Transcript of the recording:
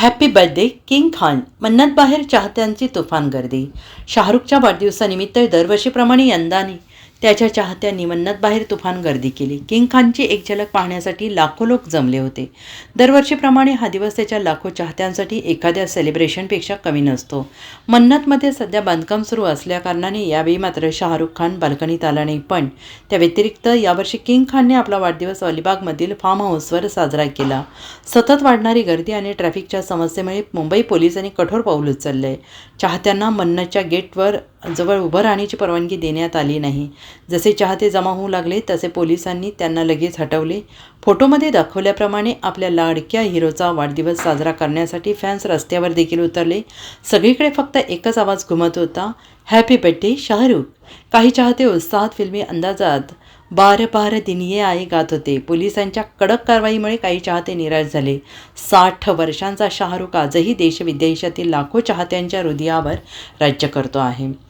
Happy birthday king Khan Mannat बाहेर चाहत्यांची तुफान गर्दी. शाहरुखच्या वाढदिवसानिमित्त दरवर्षीप्रमाणे यंदाने त्याच्या चाहत्यांनी मन्नतबाहेर तुफान गर्दी केली. किंग खानची एक झलक पाहण्यासाठी लाखो लोक जमले होते. दरवर्षीप्रमाणे हा दिवस त्याच्या लाखो चाहत्यांसाठी एखाद्या सेलिब्रेशनपेक्षा कमी नसतो. मन्नतमध्ये सध्या बांधकाम सुरू असल्याकारणाने यावेळी मात्र शाहरुख खान बाल्कनीत आला नाही. पण त्या व्यतिरिक्त यावर्षी किंग खानने आपला वाढदिवस अलिबागमधील फार्म हाऊसवर साजरा केला. सतत वाढणारी गर्दी आणि ट्रॅफिकच्या समस्येमुळे मुंबई पोलिसांनी कठोर पाऊल उचललं. आहे चाहत्यांना मन्नतच्या गेटवर जवळ उभं राहण्याची परवानगी देण्यात आली नाही. जसे चाहते जमा होऊ लागले तसे पोलिसांनी त्यांना लगेच हटवले. फोटोमध्ये दाखवल्याप्रमाणे आपल्या लाडक्या हिरोचा वाढदिवस साजरा करण्यासाठी फॅन्स रस्त्यावर देखील उतरले. सगळीकडे फक्त एकच आवाज घुमत होता हॅपी बड्डे शाहरुख. काही चाहते उत्साहात फिल्मी अंदाजात बार बार दिन ये आहे गात होते. पोलिसांच्या कडक कारवाईमुळे काही चाहते निराश झाले. साठ वर्षांचा शाहरुख आजही देशविदेशातील लाखो चाहत्यांच्या हृदयावर राज्य करतो आहे.